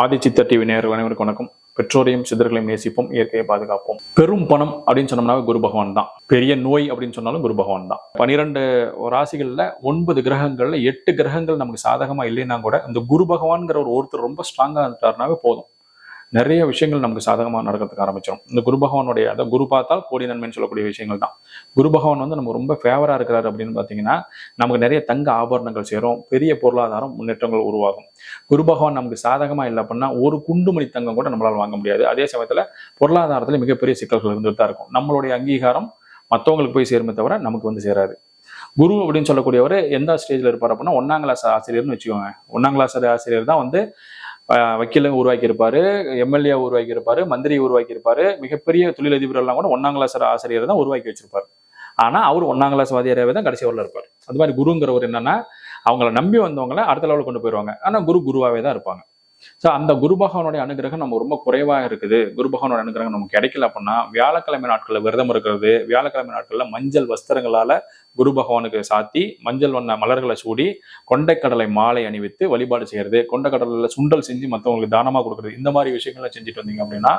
ஆதிச்சித்த TV நேயர்கள் அனைவருக்கும் வணக்கம். பெற்றோரையும் சித்தர்களையும் நேசிப்போம் இயற்கையை பாதுகாப்போம். பெரும் பணம் அப்படின்னு சொன்னோம்னா குரு பகவான் தான். பெரிய நோய் அப்படின்னு சொன்னாலும் குரு பகவான் தான். பனிரெண்டு ராசிகள்ல ஒன்பது கிரகங்கள்ல எட்டு கிரகங்கள் நமக்கு சாதகமா இல்லைன்னா கூட இந்த குரு பகவான்ங்கிற ஒரு ஒருத்தர் ரொம்ப ஸ்ட்ராங்கா இருந்துட்டாருனாவே போதும். நிறைய விஷயங்கள் நமக்கு சாதகமாக நடக்கிறதுக்கு ஆரம்பிச்சிடும் இந்த குரு பகவானுடைய அதை குரு பார்த்தால் கோடி நன்மைன்னு சொல்லக்கூடிய விஷயங்கள் தான். குரு பகவான் வந்து நம்ம ரொம்ப ஃபேவராக இருக்கிறாரு அப்படின்னு பார்த்தீங்கன்னா நமக்கு நிறைய தங்க ஆபரணங்கள் சேரும் பெரிய பொருளாதாரம் முன்னேற்றங்கள் உருவாகும். குரு பகவான் நமக்கு சாதகமாக இல்லை அப்படின்னா ஒரு குண்டுமணி தங்கம் கூட நம்மளால் வாங்க முடியாது. அதே சமயத்தில் பொருளாதாரத்தில் மிகப்பெரிய சிக்கல்கள் இருந்துட்டு தான் இருக்கும். நம்மளுடைய அங்கீகாரம் மற்றவங்களுக்கு போய் சேருமே தவிர நமக்கு வந்து சேராது. குரு அப்படின்னு சொல்லக்கூடியவர் எந்த ஸ்டேஜில் இருப்பார் அப்படின்னா ஒன்றாம் கிளாஸ் ஆசிரியர்னு வச்சுக்கோங்க. ஒன்றாம் கிளாஸ் ஆசிரியர் தான் வந்து ஆஹ், உருவாக்கியிருப்பாரு எம்எல்ஏ உருவாக்கியிருப்பாரு மந்திரி உருவாக்கியிருப்பாரு மிகப்பெரிய தொழிலதிபர்கள்லாம் கூட ஒன்னாம் கிளாஸ் ஆசிரியர் தான் உருவாக்கி வச்சிருப்பாரு. ஆனா அவர் ஒன்னாம் கிளாஸ் வாதியாரவே தான் கடைசி வரல இருப்பார். அது மாதிரி குருங்கிறவர் என்னன்னா அவங்கள நம்பி வந்தவங்கள அடுத்த லெவலில் கொண்டு போயிடுவாங்க. ஆனா குரு குருவாவே தான் இருப்பாங்க. ஸோ அந்த குரு பகவானுடைய அனுகிரகம் நம்ம ரொம்ப குறைவாக இருக்குது. குரு பகவானோட அனுகிரகம் நமக்கு கிடைக்கல அப்படின்னா வியாழக்கிழமை நாட்களில் விரதம் இருக்கிறது வியாழக்கிழமை நாட்களில் மஞ்சள் வஸ்திரங்களால குரு பகவானுக்கு சாத்தி மஞ்சள் வண்ண மலர்களை சூடி கொண்டைக்கடலை மாலை அணிவித்து வழிபாடு செய்யறது. கொண்டைக்கடலில் சுண்டல் செஞ்சு மற்றவங்களுக்கு தானமாக கொடுக்குறது. இந்த மாதிரி விஷயங்கள்லாம் செஞ்சுட்டு வந்தீங்க அப்படின்னா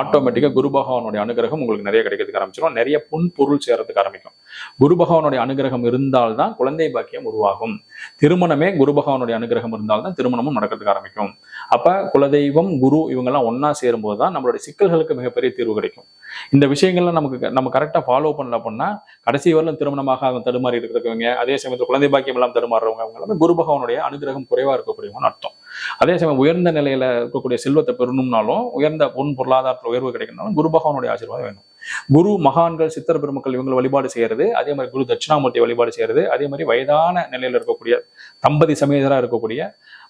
ஆட்டோமேட்டிக்காக குரு பகவானுடைய அனுகிரகம் உங்களுக்கு நிறைய கிடைக்கிறதுக்கு ஆரம்பிச்சிடும் நிறைய புன் பொருள் சேர்றதுக்கு ஆரம்பிக்கும். குரு பகவானுடைய அனுகிரகம் இருந்தால்தான் குழந்தை பாக்கியம் உருவாகும். திருமணமே குரு பகவானுடைய அனுகிரகம் இருந்தால்தான் திருமணமும் நடக்கிறதுக்கு ஆரம்பிக்கும். அப்ப குலதெய்வம் குரு இவங்கெல்லாம் ஒன்னா சேரும்போது தான் நம்மளுடைய சிக்கல்களுக்கு மிகப்பெரிய தீர்வு கிடைக்கும். இந்த விஷயங்கள்லாம் நமக்கு நம்ம கரெக்டாக ஃபாலோ பண்ணல அப்படின்னா கடைசி வரலும் திருமணமாக அவங்க தடுமாறி இருக்கிறவங்க அதே சமயத்தில் குழந்தை பாக்கியம் எல்லாம் தடுமாறுறவங்க அவங்க எல்லாமே குரு பகவானுடைய அனுகிரகம் குறைவா இருக்கக்கூடியவங்கன்னு அர்த்தம். அதே சமயம் உயர்ந்த நிலையில இருக்கக்கூடிய செல்வத்தை பெறணும்னாலும் உயர்ந்த பொன் பொருளாதாரத்தில் உயர்வு கிடைக்கணும்னாலும் குரு பகவானுடைய ஆசீர்வாதம் வேணும். குரு மகான்கள் சித்தர் பெருமக்கள் இவங்களை வழிபாடு செய்யறது அதே மாதிரி குரு தட்சிணாமூர்த்தி வழிபாடு செய்யறது அதே மாதிரி வயதான நிலையில இருக்கக்கூடிய தம்பதி சமேதராக இருக்கக்கூடிய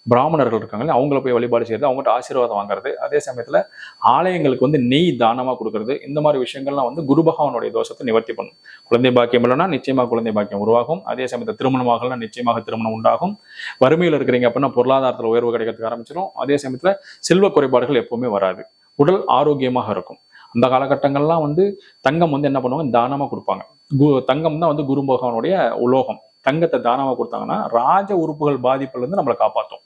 பிராமணர்கள் இருக்காங்களே அவங்கள போய் வழிபாடு செய்யறது அவங்ககிட்ட ஆசீர்வாதம் வாங்குறது. அதே சமயத்தில் ஆலயங்களுக்கு வந்து நெய் தானமாக கொடுக்கறது இந்த மாதிரி விஷயங்கள்லாம் வந்து குரு பகவானுடைய தோஷத்தை நிவர்த்தி பண்ணும். குழந்தை பாக்கியம் இல்லைன்னா நிச்சயமாக குழந்தை பாக்கியம் உருவாகும். அதே சமயத்தில் திருமணமாகலாம் நிச்சயமாக திருமணம் உண்டாகும். வறுமையில் இருக்கிறீங்க அப்படின்னா பொருளாதாரத்தில் உயர்வு கிடைக்கிறதுக்கு ஆரம்பிச்சிடும் அதே சமயத்தில் செல்வ குறைபாடுகள் எப்பவுமே வராது. உடல் ஆரோக்கியமாக இருக்கும். அந்த காலகட்டங்கள்லாம் வந்து தங்கம் வந்து என்ன பண்ணுவாங்க? தானமாக கொடுப்பாங்க. கு- தங்கம் தான் வந்து குரு பகவானுடைய உலோகம். தங்கத்தை தானமாக கொடுத்தாங்கன்னா ராஜ உறுப்புகள் பாதிப்புலேருந்து நம்மளை காப்பாற்றும்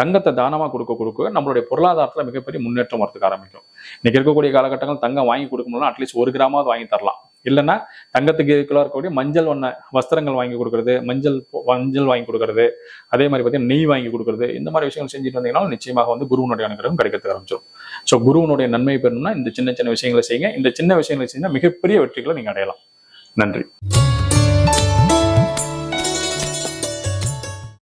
தங்கத்தை தானமாக கொடுக்க கொடுக்க நம்மளுடைய பொருளாதாரத்தில் மிகப்பெரிய முன்னேற்றம் வரதுக்கு ஆரம்பிக்கும். இன்னைக்கு இருக்கக்கூடிய காலகட்டங்கள் தங்கம் வாங்கி கொடுக்க முடியல அட்லீஸ்ட் ஒரு கிராமாவது வாங்கி தரலாம். இல்லைன்னா தங்கத்துக்கு ஈக்குவலாக இருக்கக்கூடிய மஞ்சள் வண்ண வஸ்திரங்கள் வாங்கி கொடுக்கறது மஞ்சள் மஞ்சள் வாங்கி கொடுக்கறது அதே மாதிரி பார்த்தீங்கன்னா நெய் வாங்கி கொடுக்கறது இந்த மாதிரி விஷயங்கள் செஞ்சுட்டு வந்தீங்கன்னா நிச்சயமாக வந்து குருவனுடைய அனுகிரகம் கிடைக்கிறதுக்கு ஆரம்பிச்சிடும் ஸோ குருவனுடைய நன்மை பெறணும்னா இந்த சின்ன சின்ன விஷயங்களை செய்யுங்க. இந்த சின்ன விஷயங்களை செஞ்சா மிகப்பெரிய வெற்றிகளை நீங்கள் அடையலாம். நன்றி.